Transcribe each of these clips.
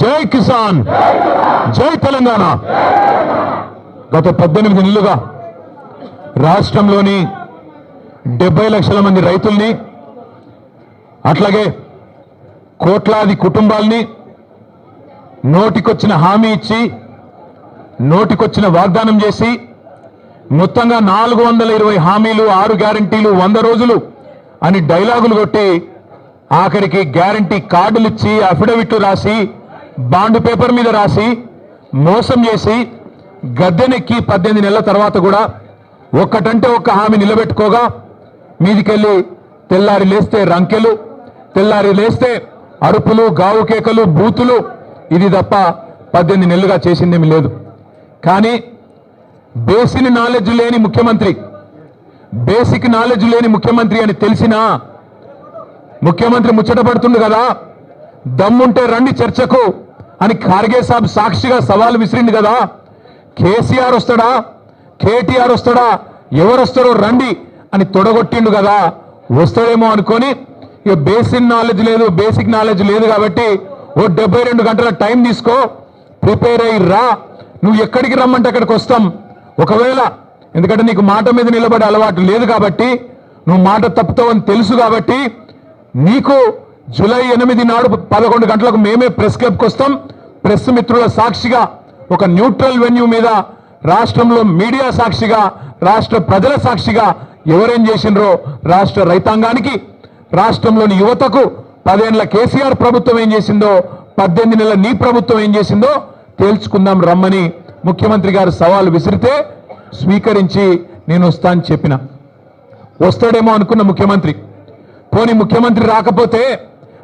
జై కిసాన్ జై తెలంగాణ. గత పద్దెనిమిది నెలలుగా రాష్ట్రంలోని డెబ్బై లక్షల మంది రైతుల్ని అట్లాగే కోట్లాది కుటుంబాల్ని నోటికొచ్చిన హామీ ఇచ్చి నోటికొచ్చిన వాగ్దానం చేసి మొత్తంగా నాలుగు వందల ఇరవై హామీలు ఆరు గ్యారంటీలు వంద రోజులు అని డైలాగులు కొట్టి ఆఖరికి గ్యారంటీ కార్డులు ఇచ్చి అఫిడవిట్లు రాసి బాండ్ పేపర్ మీద రాసి మోసం చేసి గద్దెనెక్కి పద్దెనిమిది నెలల తర్వాత కూడా ఒక్కటంటే ఒక్క హామీ నిలబెట్టుకోగా మీదికెళ్ళి తెల్లారి లేస్తే రంకెలు తెల్లారి లేస్తే అరుపులు గావు కేకలు బూతులు ఇది తప్ప పద్దెనిమిది నెలలుగా చేసిందేమి లేదు. కానీ బేసిక్ నాలెడ్జ్ లేని ముఖ్యమంత్రి బేసిక్ నాలెడ్జ్ లేని ముఖ్యమంత్రి అని తెలిసినా ముఖ్యమంత్రి ముచ్చటపడుతుండు కదా దమ్ముంటే రండి చర్చకు అని ఖార్గే సాబ్ సాక్షిగా సవాల్ విసిరింది కదా. కేసీఆర్ వస్తాడా? కేటీఆర్ వస్తాడా? ఎవరు వస్తారో రండి అని తొడగొట్టిండు కదా. వస్తాడేమో అనుకొని ఇక బేసిక్ నాలెడ్జ్ లేదు బేసిక్ నాలెడ్జ్ లేదు కాబట్టి ఓ డెబ్బై రెండు గంటల టైం తీసుకో ప్రిపేర్ అయ్యి రా. నువ్వు ఎక్కడికి రమ్మంటే అక్కడికి వస్తాం. ఒకవేళ ఎందుకంటే నీకు మాట మీద నిలబడే అలవాటు లేదు కాబట్టి నువ్వు మాట తప్పుతావని తెలుసు కాబట్టి నీకు జూలై ఎనిమిది నాడు పదకొండు గంటలకు మేమే ప్రెస్ క్లబ్కి వస్తాం. ప్రెస్ మిత్రుల సాక్షిగా ఒక న్యూట్రల్ వెన్యూ మీద రాష్ట్రంలో మీడియా సాక్షిగా రాష్ట్ర ప్రజల సాక్షిగా ఎవరేం చేసినరో రాష్ట్ర రైతాంగానికి రాష్ట్రంలోని యువతకు పదేళ్ళ కేసీఆర్ ప్రభుత్వం ఏం చేసిందో పద్దెనిమిది నెలల నీ ప్రభుత్వం ఏం చేసిందో తేల్చుకుందాం రమ్మని ముఖ్యమంత్రి గారు సవాలు విసిరితే స్వీకరించి నేను వస్తా అని చెప్పిన. వస్తాడేమో అనుకున్న ముఖ్యమంత్రి. పోని ముఖ్యమంత్రి రాకపోతే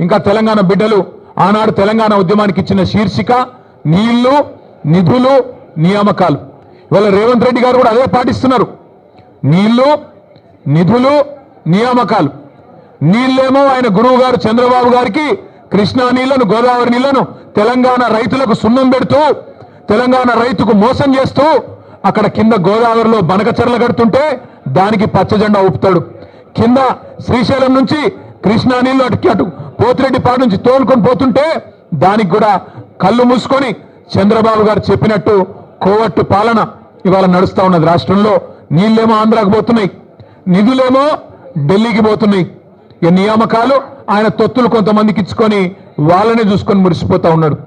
ఇంకా తెలంగాణ బిడ్డలు ఆనాడు తెలంగాణ ఉద్యమానికి ఇచ్చిన శీర్షిక నీళ్ళు నిధులు నియామకాలు. ఇవాళ రేవంత్ రెడ్డి గారు కూడా అదే పాటిస్తున్నారు. నీళ్ళు నిధులు నియామకాలు. నీళ్ళేమో ఆయన గురువు గారు చంద్రబాబు గారికి కృష్ణా నీళ్ళను గోదావరి నీళ్ళను తెలంగాణ రైతులకు సున్నం పెడుతూ తెలంగాణ రైతుకు మోసం చేస్తూ అక్కడ కింద గోదావరిలో బనకచర్ల కడుతుంటే దానికి పచ్చజెండా ఊపుతాడు. కింద శ్రీశైలం నుంచి కృష్ణా నీళ్ళు అటు అటు పోతిరెడ్డిపాడు నుంచి తోలుకొని పోతుంటే దానికి కూడా కళ్ళు మూసుకొని చంద్రబాబు గారు చెప్పినట్టు కోవట్టు పాలన ఇవాళ నడుస్తూ ఉన్నది రాష్ట్రంలో. నీళ్ళేమో ఆంధ్రాకు పోతున్నాయి. నిధులేమో ఢిల్లీకి పోతున్నాయి. ఈ నియామకాలు ఆయన తొత్తులు కొంతమందికి ఇచ్చుకొని వాళ్ళనే చూసుకొని మురిసిపోతా ఉన్నాడు.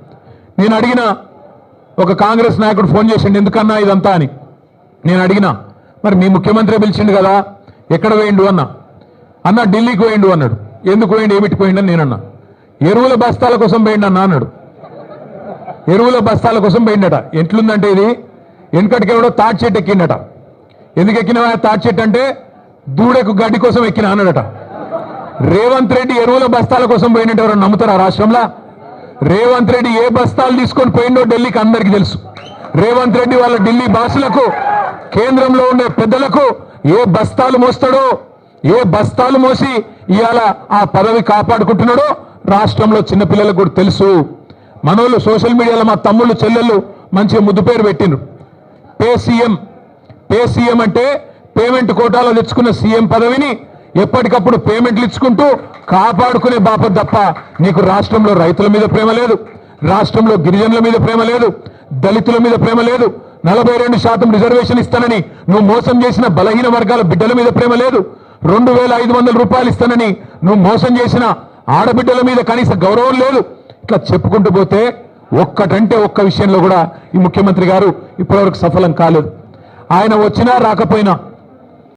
నేను అడిగిన ఒక కాంగ్రెస్ నాయకుడు ఫోన్ చేసిండు ఎందుకన్నా ఇదంతా? అని. నేను అడిగినా మరి మీ ముఖ్యమంత్రి పిలిచిండు కదా ఎక్కడ వేయండు అన్న. అన్న ఢిల్లీకి వేయండు అన్నాడు. ఎందుకు పోయిండు ఏమిటి పోయిండు అని నేనన్నా. ఎరువుల బస్తాల కోసం పోయిండు అన్న అన్నాడు. ఎరువుల బస్తాల కోసం పోయిండట. ఎట్లుందంటే ఇది? వెనుకటికి ఎవడో తాటి చెట్టు ఎక్కిండట. ఎందుకు ఎక్కినవా? తాటి చెట్టు అంటే దూడకు గడ్డి కోసం ఎక్కిన అన్నాడట. రేవంత్ రెడ్డి ఎరువుల బస్తాల కోసం పోయినట్టు ఎవరు నమ్ముతారా రాష్ట్రంలో? రేవంత్ రెడ్డి ఏ బస్తాలు తీసుకొని పోయిండో ఢిల్లీకి అందరికీ తెలుసు. రేవంత్ రెడ్డి వాళ్ళ ఢిల్లీ బాసులకు కేంద్రంలో ఉండే పెద్దలకు ఏ బస్తాలు మోస్తాడో ఏ బస్తాలు మోసి ఇవాళ ఆ పదవి కాపాడుకుంటున్నాడో రాష్ట్రంలో చిన్నపిల్లలకు కూడా తెలుసు. మనోళ్ళు సోషల్ మీడియాలో మా తమ్ముళ్ళు చెల్లెళ్ళు మంచిగా ముద్దు పేరు పెట్టిండ్రు. Pay CM. పే సీఎం అంటే పేమెంట్ కోటాలో తెచ్చుకున్న సీఎం పదవిని ఎప్పటికప్పుడు పేమెంట్లు ఇచ్చుకుంటూ కాపాడుకునే బాప తప్ప నీకు రాష్ట్రంలో రైతుల మీద ప్రేమ లేదు. రాష్ట్రంలో గిరిజనుల మీద ప్రేమ లేదు. దళితుల మీద ప్రేమ లేదు. నలభై రెండు శాతం రిజర్వేషన్ ఇస్తానని నువ్వు మోసం చేసిన బలహీన వర్గాల బిడ్డల మీద ప్రేమ లేదు. రెండు వేల ఐదు వందల రూపాయలు ఇస్తానని నువ్వు మోసం చేసిన ఆడబిడ్డల మీద కనీస గౌరవం లేదు. ఇట్లా చెప్పుకుంటూ పోతే ఒక్కటంటే ఒక్క విషయంలో కూడా ఈ ముఖ్యమంత్రి గారు ఇప్పటివరకు సఫలం కాలేదు. ఆయన వచ్చినా రాకపోయినా